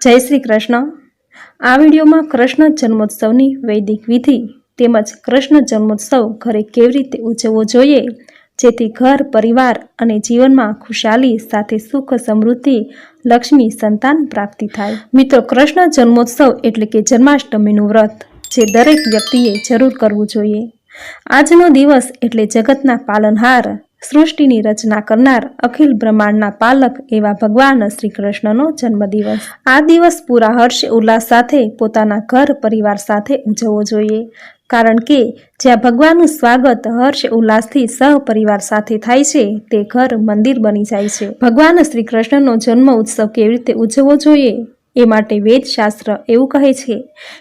જય શ્રી કૃષ્ણ. આ વિડીયોમાં કૃષ્ણ જન્મોત્સવની વૈદિક વિધિ તેમજ કૃષ્ણ જન્મોત્સવ ઘરે કેવી રીતે ઉજવવો જોઈએ, જેથી ઘર, પરિવાર અને જીવનમાં ખુશાલી સાથે સુખ, સમૃદ્ધિ, લક્ષ્મી, સંતાન પ્રાપ્તિ થાય. મિત્રો, કૃષ્ણ જન્મોત્સવ એટલે કે જન્માષ્ટમીનું વ્રત જે દરેક વ્યક્તિએ જરૂર કરવું જોઈએ. આજનો દિવસ એટલે જગતના પાલનહાર સૃષ્ટિની રચના કરનાર અખિલ બ્રહ્માંડના પાલક એવા ભગવાન શ્રી કૃષ્ણનો જન્મદિવસ. આ દિવસ પૂરા હર્ષ ઉલ્લાસ સાથે પોતાના ઘર પરિવાર સાથે ઉજવવો જોઈએ. કારણ કે જ્યાં ભગવાનનું સ્વાગત હર્ષ ઉલ્લાસથી સહપરિવાર સાથે થાય છે, તે ઘર મંદિર બની જાય છે. ભગવાન શ્રી કૃષ્ણનો જન્મ ઉત્સવ કેવી રીતે ઉજવવો જોઈએ? એ માટે વેદશાસ્ત્ર એવું કહે છે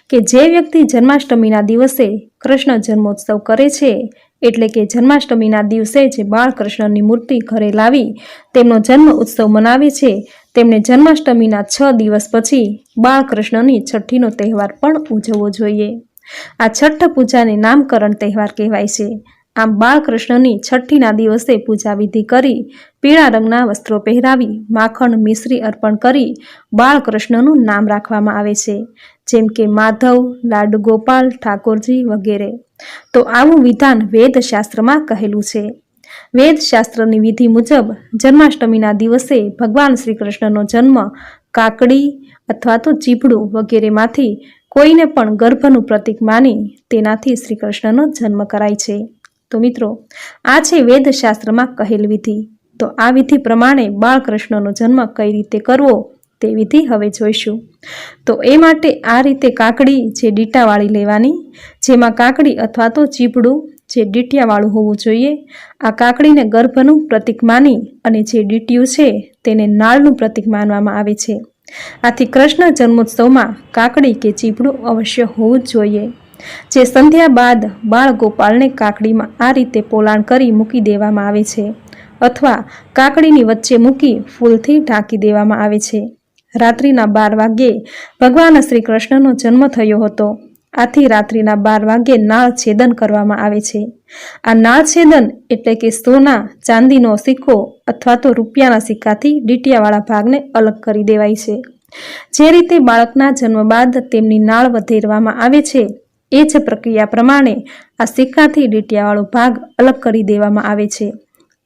કે જે વ્યક્તિ જન્માષ્ટમીના દિવસે કૃષ્ણ જન્મોત્સવ કરે છે એટલે કે જન્માષ્ટમીના દિવસે જે બાળકૃષ્ણની મૂર્તિ ઘરે લાવી તેમનો જન્મ ઉત્સવ મનાવે છે તેમણે જન્માષ્ટમીના છ દિવસ પછી બાળકૃષ્ણની છઠ્ઠીનો તહેવાર પણ ઉજવવો જોઈએ. આ છઠ્ઠ પૂજાને નામકરણ તહેવાર કહેવાય છે. આમ બાળકૃષ્ણની છઠ્ઠીના દિવસે પૂજા વિધિ કરી પીળા રંગના વસ્ત્રો પહેરાવી માખણ મિશ્રી અર્પણ કરી બાળકૃષ્ણનું નામ રાખવામાં આવે છે. જેમ કે માધવ, લાડુ ગોપાલ, ઠાકોરજી વગેરે. તો આવું વિધાન વેદશાસ્ત્રમાં કહેલું છે. વેદશાસ્ત્રની વિધિ મુજબ જન્માષ્ટમીના દિવસે ભગવાન શ્રી કૃષ્ણનો જન્મ કાકડી અથવા તો ચીપડું વગેરેમાંથી કોઈને પણ ગર્ભનું પ્રતીક માની તેનાથી શ્રી કૃષ્ણનો જન્મ કરાય છે. તો મિત્રો, આ છે વેદશાસ્ત્રમાં કહેલ વિધિ. તો આ વિધિ પ્રમાણે બાળકૃષ્ણનો જન્મ કઈ રીતે કરવો? તે વિધિ હવે જોઈશું. તો એ માટે આ રીતે કાકડી જે ડીટાવાળી લેવાની, જેમાં કાકડી અથવા તો ચીપડું જે ડીટિયાવાળું હોવું જોઈએ, આ કાકડીને ગર્ભનું પ્રતીક માની અને જે ડીટિયું છે તેને નાળનું પ્રતીક માનવામાં આવે છે. આથી કૃષ્ણ જન્મોત્સવમાં કાકડી કે ચીપડું અવશ્ય હોવું જ જોઈએ. જે સંધ્યા બાદ બાળ ગોપાલને કાકડીમાં આ રીતે પોલાણ કરી મૂકી દેવામાં આવે છે, અથવા કાકડીની વચ્ચે મૂકી ફૂલથી ઢાંકી દેવામાં આવે છે. રાત્રિના બાર વાગ્યે ભગવાન શ્રી કૃષ્ણનો જન્મ થયો હતો. આથી રાત્રિના બાર વાગ્યે નાળ છેદન કરવામાં આવે છે. આ નાળ છેદન એટલે કે સોના, ચાંદીનો સિક્કો અથવા તો રૂપિયાના સિક્કાથી ડીટિયાવાળા ભાગને અલગ કરી દેવાય છે. જે રીતે બાળકના જન્મ બાદ તેમની નાળ વધેરવામાં આવે છે, એ જ પ્રક્રિયા પ્રમાણે આ સિક્કાથી ડીટિયાવાળો ભાગ અલગ કરી દેવામાં આવે છે.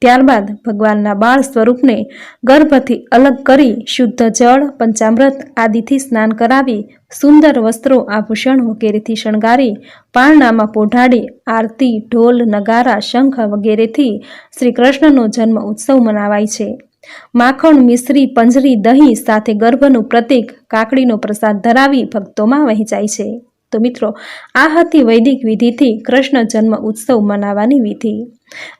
ત્યારબાદ ભગવાનના બાળ સ્વરૂપને ગર્ભથી અલગ કરી શુદ્ધ જળ, પંચામૃત આદિથી સ્નાન કરાવી, સુંદર વસ્ત્રો, આભૂષણ વગેરેથી શણગારી, પારણામાં પોઢાડી, આરતી, ઢોલ, નગારા, શંખ વગેરેથી શ્રી કૃષ્ણનો જન્મ ઉત્સવ મનાવાય છે. માખણ, મિશ્રી, પંજરી, દહીં સાથે ગર્ભનું પ્રતીક કાકડીનો પ્રસાદ ધરાવી ભક્તોમાં વહેંચાય છે. તો મિત્રો, આ હતી વૈદિક વિધિથી કૃષ્ણ જન્મ ઉત્સવ મનાવવાની વિધિ.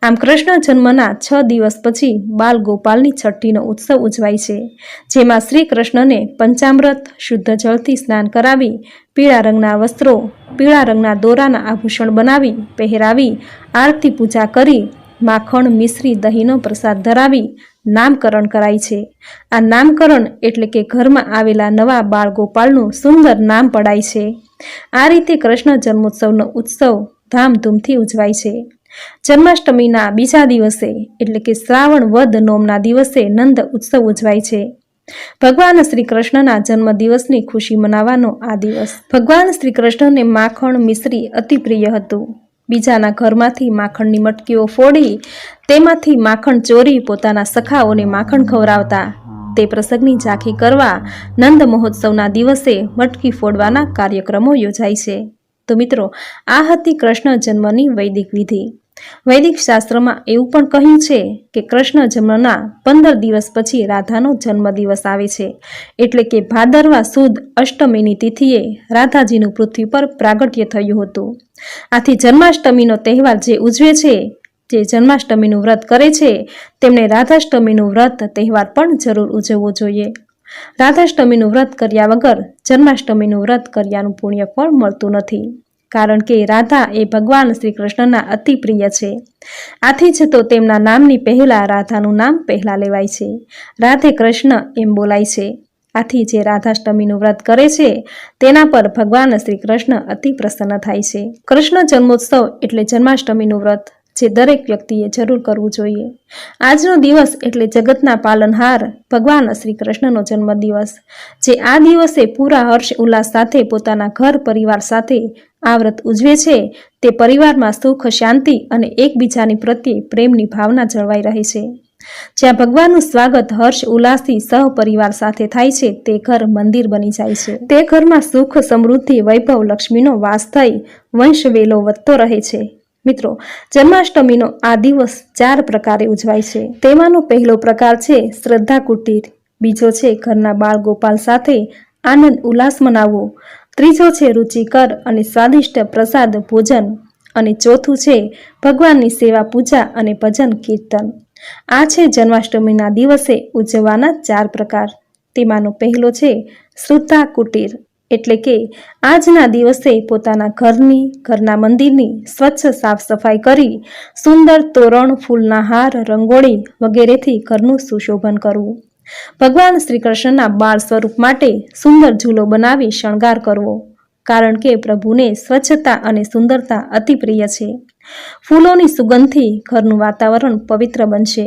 આમ કૃષ્ણ જન્મના છ દિવસ પછી બાલ ગોપાલની છઠ્ઠીનો ઉત્સવ ઉજવાય છે, જેમાં શ્રી કૃષ્ણને પંચામૃત શુદ્ધ જળથી સ્નાન કરાવી, પીળા રંગના વસ્ત્રો, પીળા રંગના દોરાના આભૂષણ બનાવી, પહેરાવી, આરતી પૂજા કરી માખણ, મિશ્રી, દહીંનો પ્રસાદ ધરાવી નામકરણ કરાય છે. આ નામકરણ એટલે કે ઘરમાં આવેલા નવા બાળ ગોપાલનું સુંદર નામ પડાય છે. આ રીતે કૃષ્ણ જન્મોત્સવનો ઉત્સવ ધામધૂમથી ઉજવાય છે. જન્માષ્ટમીના બીજા દિવસે એટલે કે શ્રાવણ વદ નોમના દિવસે નંદ ઉત્સવ ઉજવાય છે. ભગવાન શ્રી કૃષ્ણના જન્મ દિવસની ખુશી મનાવવાનો આ દિવસ. ભગવાન શ્રી કૃષ્ણને માખણ, મિશ્રી અતિ પ્રિય હતું. બીજાના ઘરમાંથી માખણની મટકીઓ ફોડી, તેમાંથી માખણ ચોરી પોતાના સખાઓને માખણ ખવરાવતા તે પ્રસંગની ઝાંખી કરવા નંદ મહોત્સવના દિવસે મટકી ફોડવાના કાર્યક્રમો યોજાય છે. તો મિત્રો, આ હતી કૃષ્ણ જન્મની વૈદિક વિધિ. વૈદિક શાસ્ત્રમાં એવું પણ કહ્યું છે કે કૃષ્ણ જન્મના પંદર દિવસ પછી રાધાનો જન્મદિવસ આવે છે. એટલે કે ભાદરવા સુદ અષ્ટમીની તિથિએ રાધાજીનું પૃથ્વી પર પ્રાગટ્ય થયું હતું. આથી જન્માષ્ટમીનો તહેવાર જે ઉજવે છે, જે જન્માષ્ટમીનું વ્રત કરે છે તેમણે રાધાષ્ટમીનું વ્રત તહેવાર પણ જરૂર ઉજવવો જોઈએ. રાધાષ્ટમીનું વ્રત કર્યા વગર જન્માષ્ટમીનું વ્રત કર્યાનું પુણ્ય ફળ મળતું નથી. કારણ કે રાધા એ ભગવાન શ્રી કૃષ્ણના અતિ પ્રિય છે. આથી જ તો તેમના નામની પહેલા રાધાનું નામ પહેલા લેવાય છે. રાધે કૃષ્ણ એમ બોલાય છે. આથી જે રાધાષ્ટમીનું વ્રત કરે છે, તેના પર ભગવાન શ્રી કૃષ્ણ અતિ પ્રસન્ન થાય છે. કૃષ્ણ જન્મોત્સવ એટલે જન્માષ્ટમીનું વ્રત. જે દરેક વ્યક્તિએ જરૂર કરવું જોઈએ. આજનો દિવસ એટલે જગતના પાલનહાર ભગવાન શ્રી કૃષ્ણનો જન્મદિવસ, જે આ દિવસે પૂરા હર્ષ ઉલ્લાસ સાથે પોતાના ઘર પરિવાર સાથે આ વ્રત ઉજવે છે. તે પરિવારમાં સુખ, શાંતિ અને એકબીજાની પ્રત્યે પ્રેમની ભાવના જળવાઈ રહે છે. જ્યાં ભગવાનનું સ્વાગત હર્ષ ઉલ્લાસથી સહપરિવાર સાથે થાય છે, તે ઘર મંદિર બની જાય છે. તે ઘરમાં સુખ, સમૃદ્ધિ, વૈભવ, લક્ષ્મીનો વાસ થઈ વંશ વેલો વધતો રહે છે. મિત્રો, જન્માષ્ટમીનો આ દિવસ ચાર પ્રકારે ઉજવાય છે. તેમાંનો પહેલો પ્રકાર છે શ્રદ્ધા કુટીર, બીજો છે ઘરના બાળ ગોપાલ સાથે આનંદ ઉલ્લાસ મનાવવો, ત્રીજો છે રુચિકર અને સ્વાદિષ્ટ પ્રસાદ ભોજન, અને ચોથું છે ભગવાનની સેવા પૂજા અને ભજન કીર્તન. આ છે જન્માષ્ટમીના દિવસે ઉજવવાના ચાર પ્રકાર. તેમાંનો પહેલો છે શ્રદ્ધા કુટીર એટલે કે આજના દિવસે પોતાના ઘરની, ઘરના મંદિરની સ્વચ્છ સાફ સફાઈ કરી સુંદર તોરણ, ફૂલના હાર, રંગોળી વગેરેથી ઘરનું સુશોભન કરવું. ભગવાન શ્રી કૃષ્ણના બાળ સ્વરૂપ માટે સુંદર ઝૂલો બનાવી શણગાર કરવો, કારણ કે પ્રભુને સ્વચ્છતા અને સુંદરતા અતિ પ્રિય છે. ફૂલોની સુગંધથી ઘરનું વાતાવરણ પવિત્ર બનશે.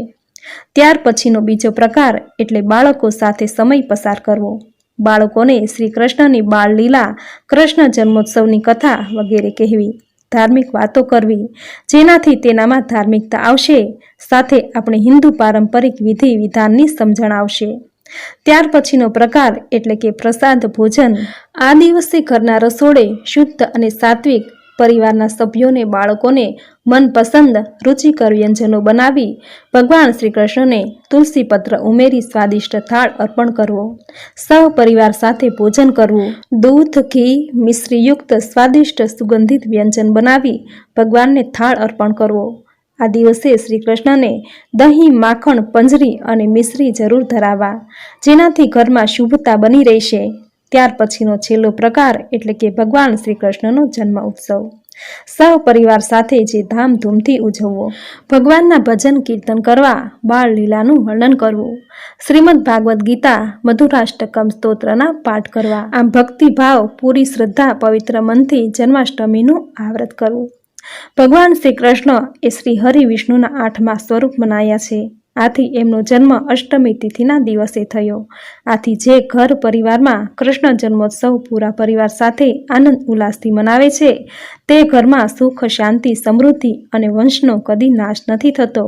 ત્યાર પછીનો બીજો પ્રકાર એટલે બાળકો સાથે સમય પસાર કરવો. બાળકોને શ્રી કૃષ્ણની બાળલીલા, કૃષ્ણ જન્મોત્સવની કથા વગેરે કહેવી, ધાર્મિક વાતો કરવી, જેનાથી તેનામાં ધાર્મિકતા આવશે, સાથે આપણે હિન્દુ પારંપરિક વિધિ વિધાનની સમજણ આવશે. ત્યાર પછીનો પ્રકાર એટલે કે પ્રસાદ ભોજન. આ દિવસે ઘરના રસોડે શુદ્ધ અને સાત્વિક પરિવારના સભ્યોને, બાળકોને મનપસંદ રુચિકર વ્યંજનો બનાવી ભગવાન શ્રી કૃષ્ણને તુલસીપત્ર ઉમેરી સ્વાદિષ્ટ થાળ અર્પણ કરવો. સહપરિવાર સાથે ભોજન કરવું. દૂધ, ઘી, મિશ્રીયુક્ત સ્વાદિષ્ટ સુગંધિત વ્યંજન બનાવી ભગવાનને થાળ અર્પણ કરવો. આ દિવસે શ્રી કૃષ્ણને દહીં, માખણ, પંજરી અને મિશ્રી જરૂર ધરાવા જેનાથી ઘરમાં શુભતા બની રહેશે. ત્યાર પછીનો છેલ્લો પ્રકાર એટલે કે ભગવાન શ્રી કૃષ્ણનો જન્મ ઉત્સવ. સહપરિવાર સાથે જે ધામધૂમથી ઉજવવો. ભગવાનના ભજન કીર્તન કરવા, બાળ લીલાનું વર્ણન કરવું. શ્રીમદ ભાગવદ્ ગીતા, મધુરાષ્ટકમ સ્તોત્રના પાઠ કરવા. આમ ભક્તિભાવ, પૂરી શ્રદ્ધા, પવિત્ર મનથી જન્માષ્ટમીનું આવ્રત કરવું. ભગવાન શ્રી કૃષ્ણ એ શ્રી હરિ વિષ્ણુના આઠમા સ્વરૂપ મનાયા છે. આથી એમનો જન્મ અષ્ટમી તિથિના દિવસે થયો. આથી જે ઘર પરિવારમાં કૃષ્ણ જન્મોત્સવ પૂરા પરિવાર સાથે આનંદ ઉલ્લાસથી મનાવે છે, તે ઘરમાં સુખ, શાંતિ, સમૃદ્ધિ અને વંશનો કદી નાશ નથી થતો.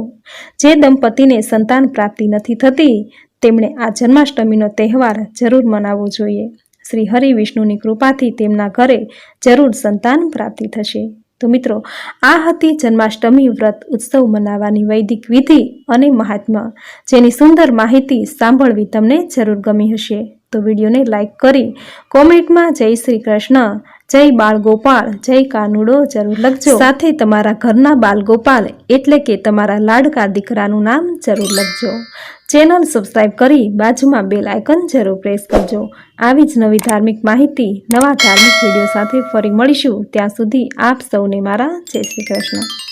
જે દંપતીને સંતાન પ્રાપ્તિ નથી થતી, તેમણે આ જન્માષ્ટમીનો તહેવાર જરૂર મનાવવો જોઈએ. શ્રી હરિ વિષ્ણુની કૃપાથી તેમના ઘરે જરૂર સંતાન પ્રાપ્તિ થશે. તો મિત્રો, આ હતી જન્માષ્ટમી વ્રત ઉત્સવ મનાવવાની વૈદિક વિધિ અને મહાત્મા, જેની સુંદર માહિતી સાંભળવી તમને જરૂર ગમી હશે. તો વિડીયોને લાઈક કરી કોમેન્ટમાં જય શ્રી કૃષ્ણ જય બાળગોપાળ, જય કાનુડો જરૂર લખજો. સાથે તમારા ઘરના બાલ ગોપાલ એટલે કે તમારા લાડકા દીકરાનું નામ જરૂર લખજો. ચેનલ સબસ્ક્રાઈબ કરી બાજુમાં બેલ આઇકન જરૂર પ્રેસ કરજો. આવી જ નવી ધાર્મિક માહિતી, નવા ધાર્મિક વીડિયો સાથે ફરી મળીશું. ત્યાં સુધી આપ સૌને મારા જય શ્રી કૃષ્ણ.